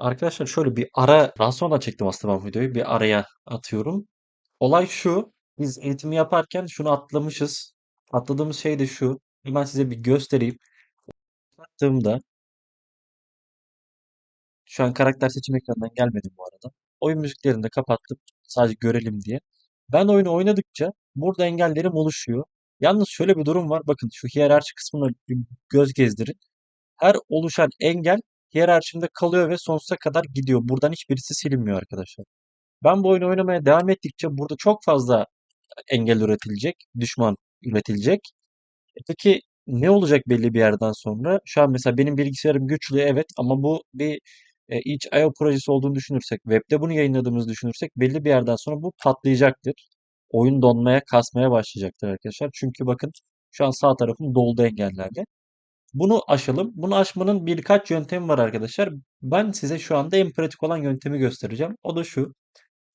Arkadaşlar şöyle bir ara daha sonra çektim aslında ben videoyu. Bir araya atıyorum. Olay şu. Biz eğitimi yaparken şunu atlamışız. Atladığımız şey de şu. Hemen size bir göstereyim. Baktığımda şu an karakter seçim ekranından gelmedim bu arada. Oyun müziklerini de kapattım. Sadece görelim diye. Ben oyunu oynadıkça burada engellerim oluşuyor. Yalnız şöyle bir durum var. Bakın şu hiyerarşi kısmına göz gezdirin. Her oluşan engel hiyerarşimde kalıyor ve sonsuza kadar gidiyor. Buradan hiçbirisi silinmiyor arkadaşlar. Ben bu oyunu oynamaya devam ettikçe burada çok fazla engel üretilecek, düşman üretilecek. E peki ne olacak belli bir yerden sonra? Şu an mesela benim bilgisayarım güçlü evet ama bu bir e, itch.io projesi olduğunu düşünürsek, webde bunu yayınladığımızı düşünürsek belli bir yerden sonra bu patlayacaktır. Oyun donmaya, kasmaya başlayacaktır arkadaşlar. Çünkü bakın şu an sağ tarafım doldu engellerle. Bunu aşalım. Bunu aşmanın birkaç yöntemi var arkadaşlar. Ben size şu anda en pratik olan yöntemi göstereceğim. O da şu.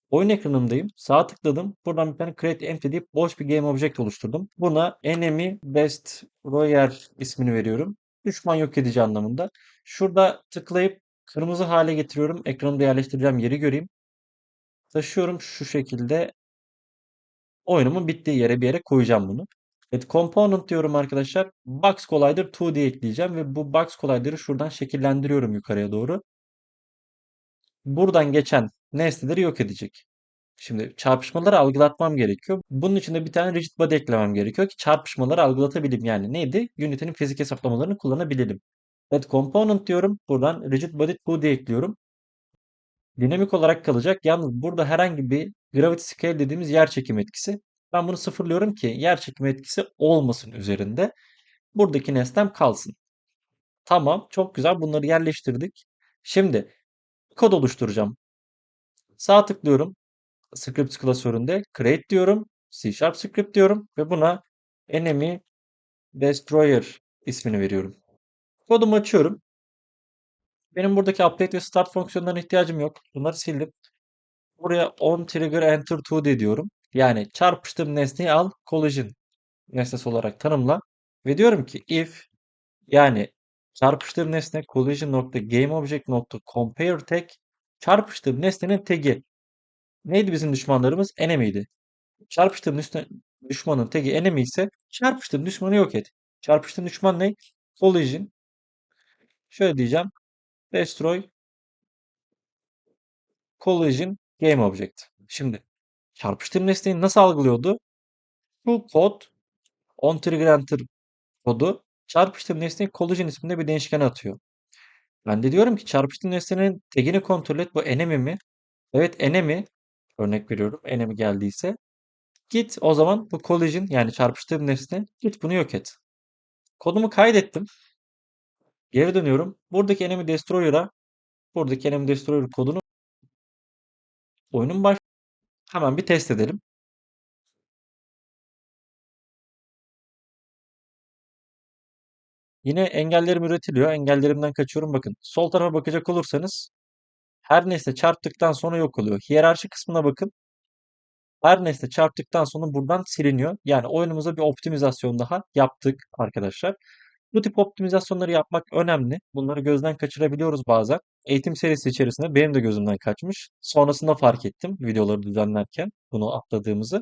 Oyun ekranımdayım. Sağ tıkladım. Buradan bir tane Create Empty deyip boş bir Game Object oluşturdum. Buna Enemy Best Royer ismini veriyorum. Düşman yok edici anlamında. Şurada tıklayıp kırmızı hale getiriyorum. Ekranımda yerleştireceğim yeri göreyim. Taşıyorum şu şekilde. Oyunumun bittiği yere bir yere koyacağım bunu. Evet, component diyorum arkadaşlar. Box Collider 2 diye ekleyeceğim ve bu Box Collider'ı şuradan şekillendiriyorum yukarıya doğru. Buradan geçen nesneleri yok edecek. Şimdi çarpışmaları algılatmam gerekiyor. Bunun için de bir tane rigid body eklemem gerekiyor ki çarpışmaları algılatabileyim. Yani neydi? Unity'nin fizik hesaplamalarını kullanabilelim. Evet component diyorum. Buradan rigid body 2 diye ekliyorum. Dinamik olarak kalacak. Yalnız burada herhangi bir gravity scale dediğimiz yer çekim etkisi. Ben bunu sıfırlıyorum ki yer çekim etkisi olmasın üzerinde. Buradaki nesnem kalsın. Tamam, çok güzel. Bunları yerleştirdik. Şimdi kod oluşturacağım. Sağ tıklıyorum. Script klasöründe create diyorum. C Sharp script diyorum ve buna enemy destroyer ismini veriyorum. Kodumu açıyorum. Benim buradaki update ve start fonksiyonlarına ihtiyacım yok. Bunları sildim. Buraya on trigger enter to diyorum. Yani çarpıştığım nesneyi al collision nesnesi olarak tanımla. Ve diyorum ki if yani çarpıştığım nesne collision.gameObject.compare tag çarpıştığım nesnenin tagi. Neydi bizim düşmanlarımız? Enemy'ydi. Çarpıştığım düşman, düşmanın tagi enemy ise çarpıştığım düşmanı yok et. Çarpıştığım düşman ne? Collision. Şöyle diyeceğim. Destroy collision game object. Şimdi çarpıştığım nesneyi nasıl algılıyordu? Bu kod on trigger enter kodu çarpıştığım nesneyi collision isminde bir değişkene atıyor. Ben de diyorum ki çarpıştığım nesnenin tagini kontrol et. Bu enemy mi? Evet enemy. Örnek veriyorum. Enemy geldiyse. Git o zaman bu collision yani çarpıştığım nesne git bunu yok et. Kodumu kaydettim. Geri dönüyorum. Buradaki enemy destroyer'a buradaki enemy destroyer kodunu oyunun baş hemen bir test edelim. Yine engellerim üretiliyor. Engellerimden kaçıyorum. Bakın sol tarafa bakacak olursanız her nesne çarptıktan sonra yok oluyor. Hiyerarşi kısmına bakın. Her nesne çarptıktan sonra buradan siliniyor. Yani oyunumuza bir optimizasyon daha yaptık arkadaşlar. Bu tip optimizasyonları yapmak önemli. Bunları gözden kaçırabiliyoruz bazen. Eğitim serisi içerisinde benim de gözümden kaçmış. Sonrasında fark ettim videoları düzenlerken bunu atladığımızı.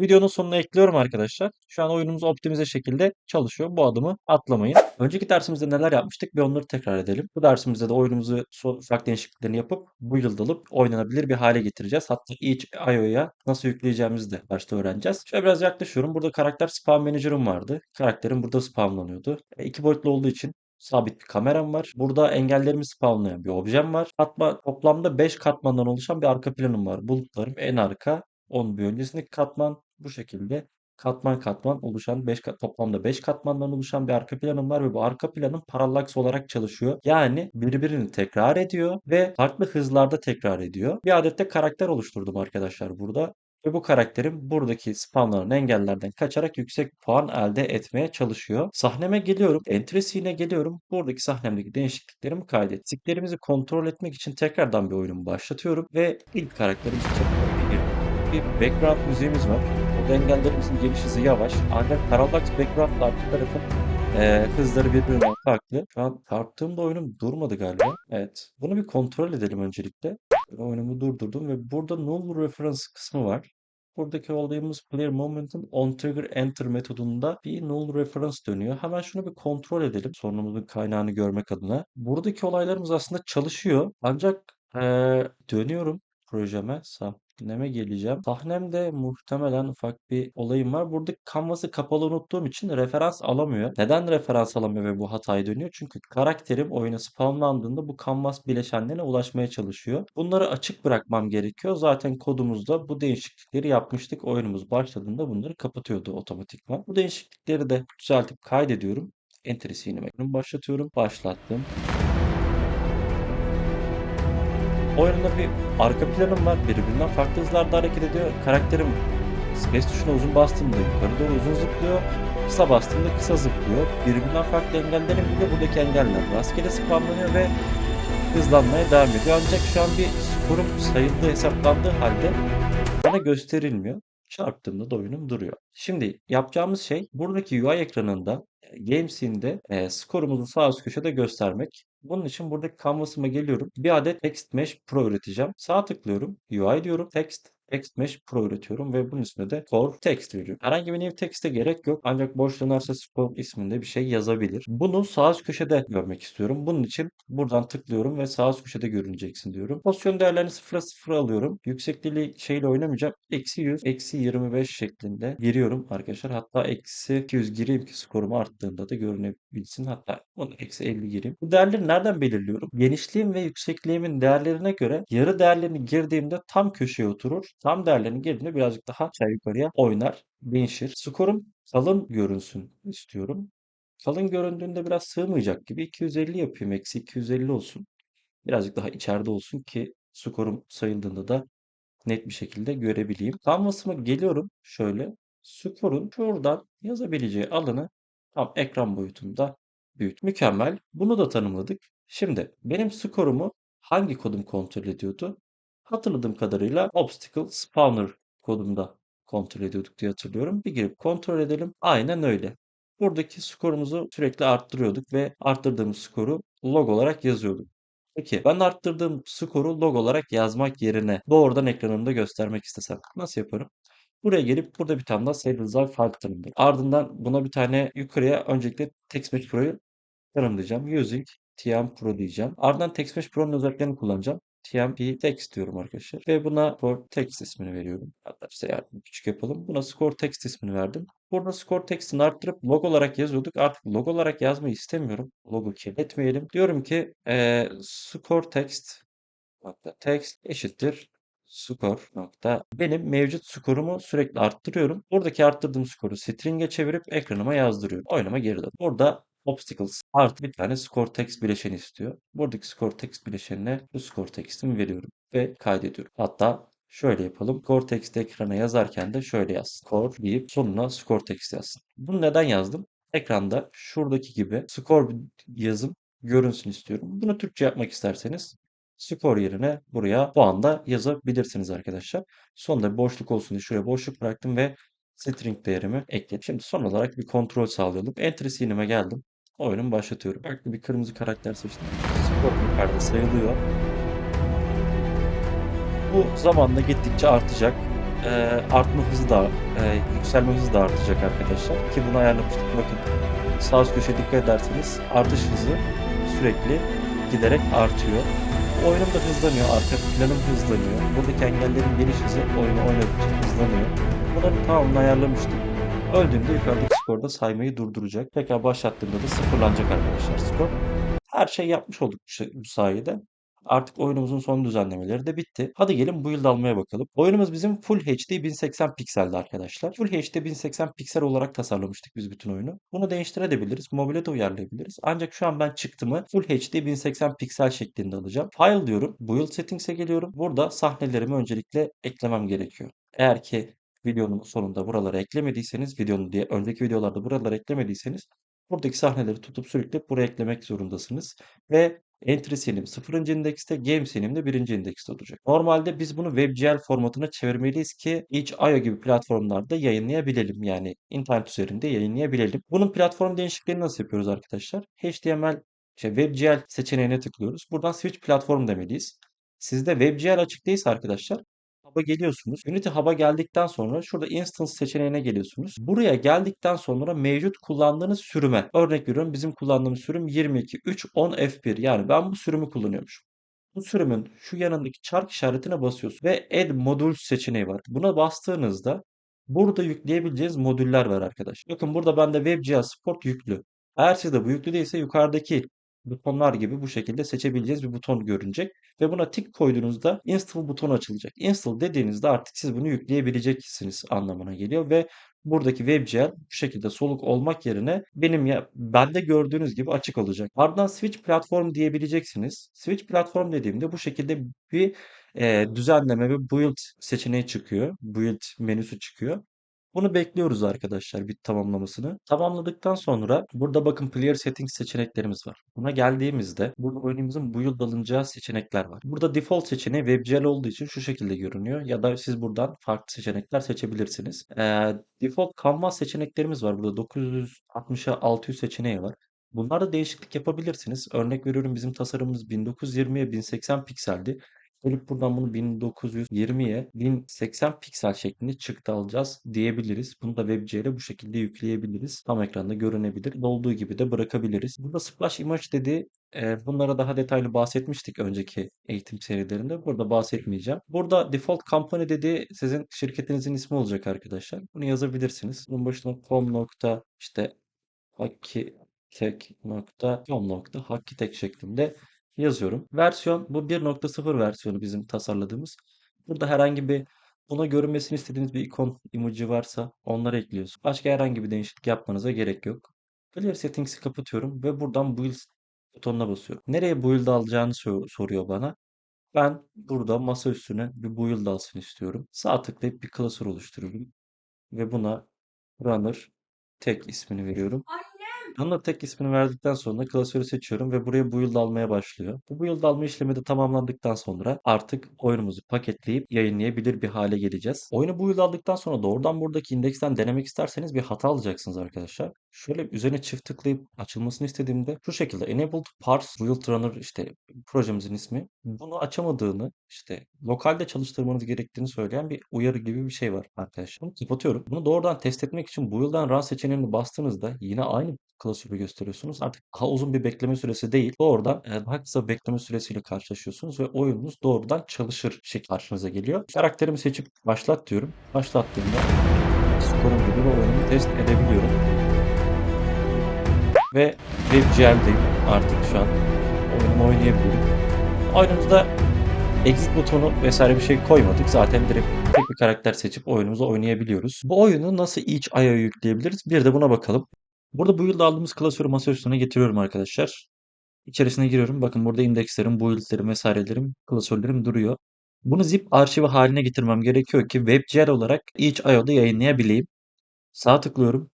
Videonun sonuna ekliyorum arkadaşlar. Şu an oyunumuz optimize şekilde çalışıyor. Bu adımı atlamayın. Önceki dersimizde neler yapmıştık bir onları tekrar edelim. Bu dersimizde de oyunumuzu ufak değişikliklerini yapıp bu yıl alıp oynanabilir bir hale getireceğiz. Hatta itch.io'ya nasıl yükleyeceğimizi de başta öğreneceğiz. Şöyle biraz yaklaşıyorum. Burada karakter spawn manager'ım vardı. Karakterim burada spawnlanıyordu. E, iki boyutlu olduğu için sabit bir kameram var. Burada engellerimi spawnlayan bir objem var. Katma, toplamda 5 katmandan oluşan bir arka planım var. Bulutlarım en arka, onun bir öncesindeki katman bu şekilde katman katman oluşan 5 kat, toplamda 5 katmandan oluşan bir arka planım var ve bu arka planım parallaks olarak çalışıyor. Yani birbirini tekrar ediyor ve farklı hızlarda tekrar ediyor. Bir adet de karakter oluşturdum arkadaşlar burada. Ve bu karakterim buradaki spamlanan engellerden kaçarak yüksek puan elde etmeye çalışıyor. Sahneme geliyorum. Entry geliyorum. Buradaki sahnemdeki değişikliklerimi kaydettiklerimizi kontrol etmek için tekrardan bir oyunumu başlatıyorum. Ve ilk giriyorum. Bir background müziğimiz var. Burada engellerimizin geliş hızı yavaş. Ancak Parallax background arka tarafın Eee, hızları birbirinden farklı. Şu an çarptığımda oyunum durmadı galiba. Evet. Bunu bir kontrol edelim öncelikle. Oyunumu durdurdum ve burada null reference kısmı var. Buradaki olayımız Player Momentum on Trigger Enter metodunda bir null reference dönüyor. Hemen şunu bir kontrol edelim. Sorunumuzun kaynağını görmek adına. Buradaki olaylarımız aslında çalışıyor. Ancak eee, dönüyorum projeme. Sahneme geleceğim. Sahnemde muhtemelen ufak bir olayım var. Burada kanvası kapalı unuttuğum için referans alamıyor. Neden referans alamıyor ve bu hatayı dönüyor? Çünkü karakterim oyuna spawnlandığında bu kanvas bileşenlerine ulaşmaya çalışıyor. Bunları açık bırakmam gerekiyor. Zaten kodumuzda bu değişiklikleri yapmıştık. Oyunumuz başladığında bunları kapatıyordu otomatikman. Bu değişiklikleri de düzeltip kaydediyorum. Enter sinime başlatıyorum. Başlattım. Oyunda bir arka planım var. Birbirinden farklı hızlarda hareket ediyor. Karakterim space tuşuna uzun bastığımda yukarı doğru uzun zıplıyor. Kısa bastığımda kısa zıplıyor. Birbirinden farklı engellerim bile buradaki engeller rastgele spamlanıyor ve hızlanmaya devam ediyor. Ancak şu an bir skorum sayıldığı hesaplandığı halde bana gösterilmiyor. Çarptığımda da oyunum duruyor. Şimdi yapacağımız şey buradaki UI ekranında e, Game Scene'de e, skorumuzu sağ üst köşede göstermek. Bunun için buradaki canvas'ıma geliyorum. Bir adet Text Mesh Pro üreteceğim. Sağ tıklıyorum. UI diyorum. Text Text Mesh Pro üretiyorum ve bunun üstüne de Core Text veriyorum. Herhangi bir new text'e gerek yok. Ancak boş dönerse Score isminde bir şey yazabilir. Bunu sağ üst köşede görmek istiyorum. Bunun için buradan tıklıyorum ve sağ üst köşede görüneceksin diyorum. Pozisyon değerlerini 0'a 0 alıyorum. Yüksekliği şeyle oynamayacağım. Eksi 100, eksi 25 şeklinde giriyorum arkadaşlar. Hatta eksi 200 gireyim ki skorum arttığında da görünebilsin. Hatta bunu eksi 50 gireyim. Bu değerleri nereden belirliyorum? Genişliğim ve yüksekliğimin değerlerine göre yarı değerlerini girdiğimde tam köşeye oturur. Tam değerlerini girdiğimde birazcık daha aşağı yukarıya oynar, değişir. Skorum kalın görünsün istiyorum. Kalın göründüğünde biraz sığmayacak gibi 250 yapayım. Eksi 250 olsun. Birazcık daha içeride olsun ki skorum sayıldığında da net bir şekilde görebileyim. Canvas'ıma geliyorum şöyle. Skorun şuradan yazabileceği alanı tam ekran boyutunda büyüt. Mükemmel. Bunu da tanımladık. Şimdi benim skorumu hangi kodum kontrol ediyordu? Hatırladığım kadarıyla obstacle spawner kodumda kontrol ediyorduk diye hatırlıyorum. Bir girip kontrol edelim. Aynen öyle. Buradaki skorumuzu sürekli arttırıyorduk ve arttırdığımız skoru log olarak yazıyorduk. Peki ben arttırdığım skoru log olarak yazmak yerine doğrudan ekranımda göstermek istesem nasıl yaparım? Buraya gelip burada bir tane daha Save Result File tanımlayayım. Ardından buna bir tane yukarıya öncelikle TextMesh Pro'yu tanımlayacağım. Using TM Pro diyeceğim. Ardından TextMesh Pro'nun özelliklerini kullanacağım. TMP text diyorum arkadaşlar. Ve buna score text ismini veriyorum. Hatta size yardım küçük yapalım. Buna score text ismini verdim. Burada score text'ini arttırıp log olarak yazıyorduk. Artık log olarak yazmayı istemiyorum. Logo kirletmeyelim. Diyorum ki e, score text nokta text eşittir skor nokta. Benim mevcut skorumu sürekli arttırıyorum. Buradaki arttırdığım skoru string'e çevirip ekranıma yazdırıyorum. Oynama geri dön. Burada obstacles artı bir tane score text bileşeni istiyor. Buradaki score text bileşenine bu score text'imi veriyorum ve kaydediyorum. Hatta şöyle yapalım. Score text ekrana yazarken de şöyle yaz. Score deyip sonuna score text yazsın. Bunu neden yazdım? Ekranda şuradaki gibi score yazım görünsün istiyorum. Bunu Türkçe yapmak isterseniz skor yerine buraya puan da yazabilirsiniz arkadaşlar. Sonunda boşluk olsun diye şuraya boşluk bıraktım ve string değerimi ekledim. Şimdi son olarak bir kontrol sağlayalım. Enter scene'ime geldim. Oyunumu başlatıyorum. Farklı bir kırmızı karakter seçtim. Skor yukarıda sayılıyor. Bu zamanla gittikçe artacak. Ee, artma hızı da, e, yükselme hızı da artacak arkadaşlar. Ki bunu ayarlamıştık. Bakın sağ üst köşeye dikkat ederseniz artış hızı sürekli giderek artıyor. Oyunum da hızlanıyor. Arka planım hızlanıyor. Buradaki engellerin geliş hızı oyunu oynadıkça hızlanıyor. Bunları tamamını ayarlamıştım. Öldüğümde yukarıdaki skorda saymayı durduracak. Tekrar başlattığımda da sıfırlanacak arkadaşlar skor. Her şey yapmış olduk bu sayede. Artık oyunumuzun son düzenlemeleri de bitti. Hadi gelin bu yılda almaya bakalım. Oyunumuz bizim Full HD 1080 pikseldi arkadaşlar. Full HD 1080 piksel olarak tasarlamıştık biz bütün oyunu. Bunu değiştirebiliriz. Mobile de uyarlayabiliriz. Ancak şu an ben çıktımı Full HD 1080 piksel şeklinde alacağım. File diyorum. Build Settings'e geliyorum. Burada sahnelerimi öncelikle eklemem gerekiyor. Eğer ki videonun sonunda buralara eklemediyseniz, videonun diye önceki videolarda buralara eklemediyseniz buradaki sahneleri tutup sürükleyip buraya eklemek zorundasınız. Ve Entry silim 0. indekste, game silim de 1. indekste olacak. Normalde biz bunu WebGL formatına çevirmeliyiz ki itch.io gibi platformlarda yayınlayabilelim. Yani internet üzerinde yayınlayabilelim. Bunun platform değişikliklerini nasıl yapıyoruz arkadaşlar? HTML şey WebGL seçeneğine tıklıyoruz. Buradan switch platform demeliyiz. Sizde WebGL açık değilse arkadaşlar Hub'a geliyorsunuz. Unity Hub'a geldikten sonra şurada Instance seçeneğine geliyorsunuz. Buraya geldikten sonra mevcut kullandığınız sürüme. Örnek veriyorum bizim kullandığımız sürüm 22.3.10 F1. Yani ben bu sürümü kullanıyormuşum. Bu sürümün şu yanındaki çark işaretine basıyorsunuz ve Add Modules seçeneği var. Buna bastığınızda burada yükleyebileceğiniz modüller var arkadaşlar. Bakın burada bende WebGL Support yüklü. Eğer sizde bu yüklü değilse yukarıdaki butonlar gibi bu şekilde seçebileceğiniz bir buton görünecek ve buna tik koyduğunuzda install butonu açılacak. Install dediğinizde artık siz bunu yükleyebileceksiniz anlamına geliyor ve buradaki WebGL bu şekilde soluk olmak yerine benim ya bende gördüğünüz gibi açık olacak. Ardından switch platform diyebileceksiniz. Switch platform dediğimde bu şekilde bir e, düzenleme ve build seçeneği çıkıyor. Build menüsü çıkıyor. Bunu bekliyoruz arkadaşlar bit tamamlamasını. Tamamladıktan sonra burada bakın player settings seçeneklerimiz var. Buna geldiğimizde burada oyunumuzun build alınacağı seçenekler var. Burada default seçeneği WebGL olduğu için şu şekilde görünüyor. Ya da siz buradan farklı seçenekler seçebilirsiniz. Ee, default canvas seçeneklerimiz var. Burada 960'a 600 seçeneği var. Bunlarda değişiklik yapabilirsiniz. Örnek veriyorum bizim tasarımımız 1920'ye 1080 pikseldi. Gelip buradan bunu 1920'ye 1080 piksel şeklinde çıktı alacağız diyebiliriz. Bunu da WebGL'e bu şekilde yükleyebiliriz. Tam ekranda görünebilir. Olduğu gibi de bırakabiliriz. Burada Splash Image dedi. E, bunlara daha detaylı bahsetmiştik önceki eğitim serilerinde. Burada bahsetmeyeceğim. Burada Default Company dedi sizin şirketinizin ismi olacak arkadaşlar. Bunu yazabilirsiniz. Bunun başına com nokta işte hakkitek.com nokta hakkitek şeklinde yazıyorum. Versiyon bu 1.0 versiyonu bizim tasarladığımız. Burada herhangi bir buna görünmesini istediğiniz bir ikon emoji varsa onları ekliyorsun. Başka herhangi bir değişiklik yapmanıza gerek yok. Clear Settings'i kapatıyorum ve buradan Build butonuna basıyorum. Nereye build alacağını sor- soruyor bana. Ben burada masa üstüne bir build alsın istiyorum. Sağ tıklayıp bir klasör oluşturuyorum. Ve buna runner tek ismini veriyorum. Runner tek ismini verdikten sonra klasörü seçiyorum ve buraya build almaya başlıyor. Bu build alma işlemi de tamamlandıktan sonra artık oyunumuzu paketleyip yayınlayabilir bir hale geleceğiz. Oyunu build aldıktan sonra doğrudan buradaki indeksten denemek isterseniz bir hata alacaksınız arkadaşlar. Şöyle üzerine çift tıklayıp açılmasını istediğimde şu şekilde enabled parse build runner işte projemizin ismi. Bunu açamadığını işte lokalde çalıştırmanız gerektiğini söyleyen bir uyarı gibi bir şey var arkadaşlar. Bunu kapatıyorum. Bunu doğrudan test etmek için build and run seçeneğini bastığınızda yine aynı klasörü gösteriyorsunuz. Artık daha uzun bir bekleme süresi değil. Doğrudan daha kısa bekleme süresiyle karşılaşıyorsunuz ve oyununuz doğrudan çalışır şekilde karşınıza geliyor. Karakterimi seçip başlat diyorum. Başlattığımda skorum gibi ve oyunumu test edebiliyorum. Ve WebGL'deyim artık şu an. Oyunumu oynayabiliyorum. Oyunumuzda exit butonu vesaire bir şey koymadık. Zaten direkt tek bir karakter seçip oyunumuzu oynayabiliyoruz. Bu oyunu nasıl itch.io'ya yükleyebiliriz? Bir de buna bakalım. Burada build aldığımız klasörü masa üstüne getiriyorum arkadaşlar. İçerisine giriyorum. Bakın burada indekslerim, build'lerim vesairelerim, klasörlerim duruyor. Bunu zip arşivi haline getirmem gerekiyor ki WebGL olarak itch.io'da yayınlayabileyim. Sağ tıklıyorum.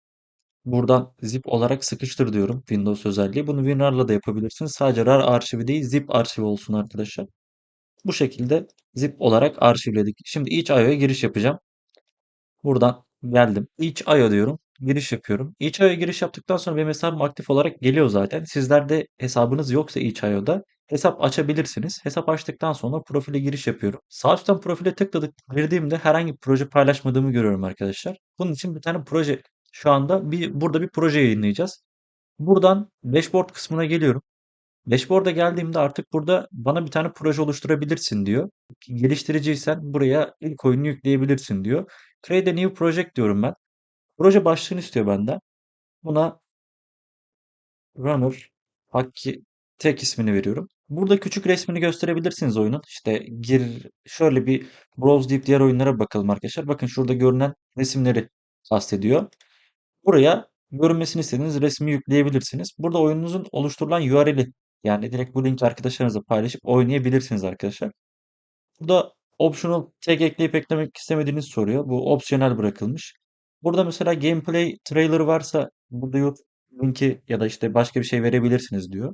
Buradan zip olarak sıkıştır diyorum Windows özelliği. Bunu WinRAR'la da yapabilirsiniz. Sadece RAR arşivi değil zip arşivi olsun arkadaşlar. Bu şekilde zip olarak arşivledik. Şimdi itch.io'ya giriş yapacağım. Buradan geldim. itch.io diyorum. Giriş yapıyorum. itch.io'ya giriş yaptıktan sonra benim hesabım aktif olarak geliyor zaten. Sizlerde hesabınız yoksa itch.io'da hesap açabilirsiniz. Hesap açtıktan sonra profile giriş yapıyorum. Sağ üstten profile tıkladık. Girdiğimde herhangi bir proje paylaşmadığımı görüyorum arkadaşlar. Bunun için bir tane proje şu anda bir burada bir proje yayınlayacağız. Buradan dashboard kısmına geliyorum. Dashboard'a geldiğimde artık burada bana bir tane proje oluşturabilirsin diyor. Geliştiriciysen buraya ilk oyunu yükleyebilirsin diyor. Create a new project diyorum ben. Proje başlığını istiyor benden. Buna runner Hakki tek ismini veriyorum. Burada küçük resmini gösterebilirsiniz oyunun. İşte gir şöyle bir browse deyip diğer oyunlara bakalım arkadaşlar. Bakın şurada görünen resimleri kastediyor. Buraya görünmesini istediğiniz resmi yükleyebilirsiniz. Burada oyununuzun oluşturulan URL'i yani direkt bu linki arkadaşlarınızla paylaşıp oynayabilirsiniz arkadaşlar. Burada optional tag ekleyip eklemek istemediğiniz soruyor. Bu opsiyonel bırakılmış. Burada mesela gameplay trailer varsa burada yok linki ya da işte başka bir şey verebilirsiniz diyor.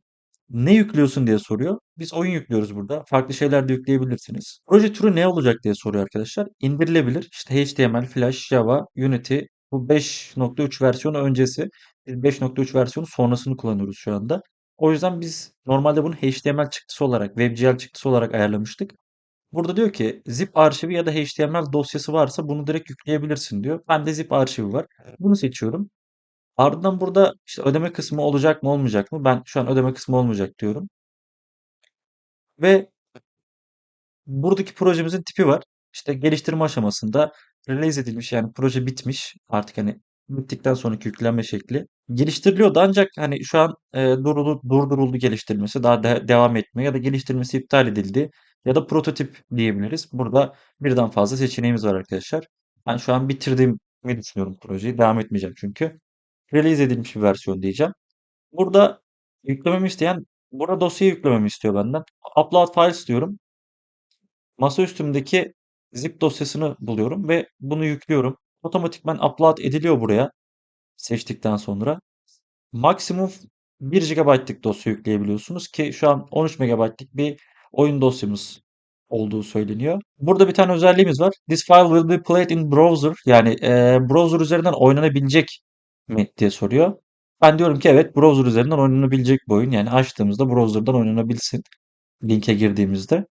Ne yüklüyorsun diye soruyor. Biz oyun yüklüyoruz burada. Farklı şeyler de yükleyebilirsiniz. Proje türü ne olacak diye soruyor arkadaşlar. İndirilebilir. İşte HTML, Flash, Java, Unity. Bu 5.3 versiyonu öncesi. Biz 5.3 versiyonu sonrasını kullanıyoruz şu anda. O yüzden biz normalde bunu HTML çıktısı olarak, WebGL çıktısı olarak ayarlamıştık. Burada diyor ki zip arşivi ya da HTML dosyası varsa bunu direkt yükleyebilirsin diyor. Bende zip arşivi var. Bunu seçiyorum. Ardından burada işte ödeme kısmı olacak mı olmayacak mı? Ben şu an ödeme kısmı olmayacak diyorum. Ve buradaki projemizin tipi var. İşte geliştirme aşamasında release edilmiş yani proje bitmiş. Artık hani bittikten sonraki yüklenme şekli. Geliştiriliyordu ancak hani şu an e, duruldu, durduruldu geliştirmesi. Daha de- devam etmiyor ya da geliştirmesi iptal edildi. Ya da prototip diyebiliriz. Burada birden fazla seçeneğimiz var arkadaşlar. Ben şu an bitirdiğimi düşünüyorum projeyi. Devam etmeyeceğim çünkü. Release edilmiş bir versiyon diyeceğim. Burada yüklememi isteyen burada dosyayı yüklememi istiyor benden. Upload files diyorum. Masaüstümdeki zip dosyasını buluyorum ve bunu yüklüyorum. Otomatikman upload ediliyor buraya seçtikten sonra. Maksimum 1 GB'lık dosya yükleyebiliyorsunuz ki şu an 13 MB'lık bir oyun dosyamız olduğu söyleniyor. Burada bir tane özelliğimiz var. This file will be played in browser. Yani e, browser üzerinden oynanabilecek mi diye soruyor. Ben diyorum ki evet browser üzerinden oynanabilecek bir oyun. Yani açtığımızda browser'dan oynanabilsin. Linke girdiğimizde.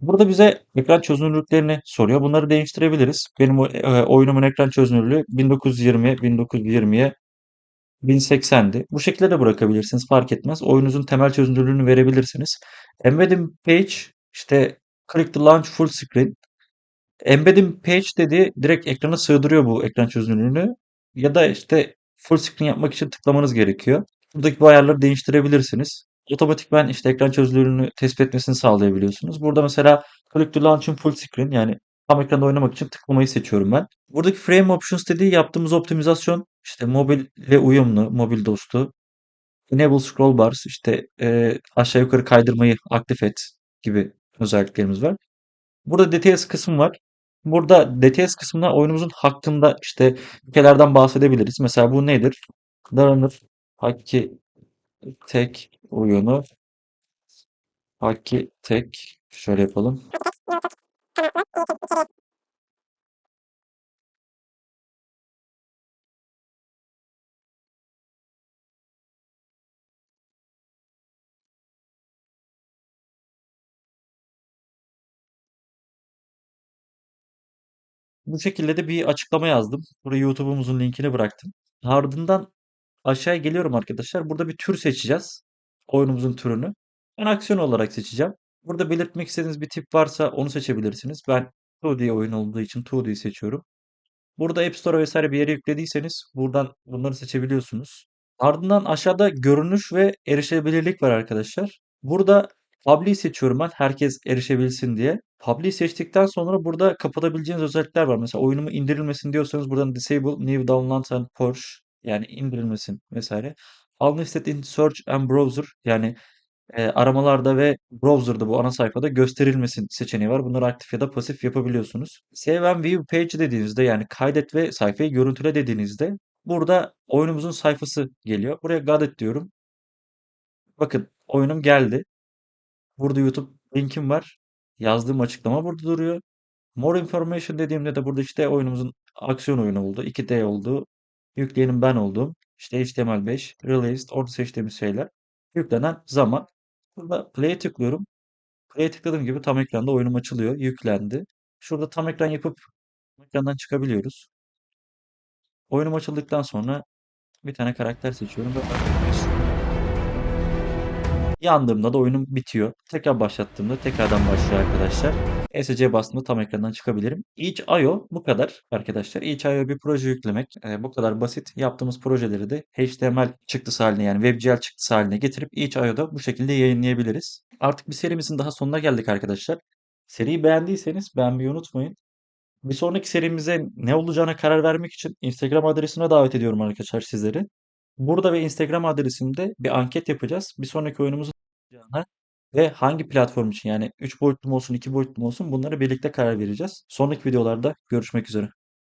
Burada bize ekran çözünürlüklerini soruyor. Bunları değiştirebiliriz. Benim e, oyunumun ekran çözünürlüğü 1920 1920'ye 1080'di. Bu şekilde de bırakabilirsiniz. Fark etmez. Oyununuzun temel çözünürlüğünü verebilirsiniz. Embedding page işte click to launch full screen. Embedding page dedi direkt ekrana sığdırıyor bu ekran çözünürlüğünü. Ya da işte full screen yapmak için tıklamanız gerekiyor. Buradaki bu ayarları değiştirebilirsiniz. Otomatikman işte ekran çözünürlüğünü tespit etmesini sağlayabiliyorsunuz. Burada mesela click to launch'ın full screen yani tam ekranda oynamak için tıklamayı seçiyorum ben. Buradaki frame options dediği yaptığımız optimizasyon işte mobille uyumlu, mobil dostu. Enable scroll bars işte e, aşağı yukarı kaydırmayı aktif et gibi özelliklerimiz var. Burada details kısmı var. Burada details kısmında oyunumuzun hakkında işte ülkelerden bahsedebiliriz. Mesela bu nedir? Darınır Hakki tek oyunu Hakki tek şöyle yapalım. Bu şekilde de bir açıklama yazdım. Buraya YouTube'umuzun linkini bıraktım. Ardından aşağıya geliyorum arkadaşlar. Burada bir tür seçeceğiz. Oyunumuzun türünü. Ben aksiyon olarak seçeceğim. Burada belirtmek istediğiniz bir tip varsa onu seçebilirsiniz. Ben 2D oyun olduğu için 2D seçiyorum. Burada App Store vesaire bir yere yüklediyseniz buradan bunları seçebiliyorsunuz. Ardından aşağıda görünüş ve erişebilirlik var arkadaşlar. Burada Public'i seçiyorum ben herkes erişebilsin diye. Public'i seçtikten sonra burada kapatabileceğiniz özellikler var. Mesela oyunumu indirilmesin diyorsanız buradan Disable New Downloads and Push yani indirilmesin vesaire. Unlisted in Search and Browser yani e, aramalarda ve browser'da bu ana sayfada gösterilmesin seçeneği var. Bunları aktif ya da pasif yapabiliyorsunuz. Save and View Page dediğinizde yani kaydet ve sayfayı görüntüle dediğinizde burada oyunumuzun sayfası geliyor. Buraya it diyorum. Bakın oyunum geldi. Burada YouTube linkim var. Yazdığım açıklama burada duruyor. More information dediğimde de burada işte oyunumuzun aksiyon oyunu oldu. 2D oldu. Yükleyenin ben oldum. İşte HTML5, released, orada seçtiğimiz şeyler. Yüklenen zaman. Burada play'e tıklıyorum. Play'e tıkladığım gibi tam ekranda oyunum açılıyor. Yüklendi. Şurada tam ekran yapıp ekrandan çıkabiliyoruz. Oyunum açıldıktan sonra bir tane karakter seçiyorum ve Yandığımda da oyunum bitiyor. Tekrar başlattığımda tekrardan başlıyor arkadaşlar. ESC bastığımda tam ekrandan çıkabilirim. Itch.io bu kadar arkadaşlar. Itch.io bir proje yüklemek e, bu kadar basit. Yaptığımız projeleri de HTML çıktısı haline yani WebGL çıktısı haline getirip Itch.io'da bu şekilde yayınlayabiliriz. Artık bir serimizin daha sonuna geldik arkadaşlar. Seriyi beğendiyseniz beğenmeyi unutmayın. Bir sonraki serimize ne olacağına karar vermek için Instagram adresine davet ediyorum arkadaşlar sizleri. Burada ve Instagram adresimde bir anket yapacağız. Bir sonraki oyunumuzun ve hangi platform için yani 3 boyutlu mu olsun 2 boyutlu mu olsun bunları birlikte karar vereceğiz. Sonraki videolarda görüşmek üzere.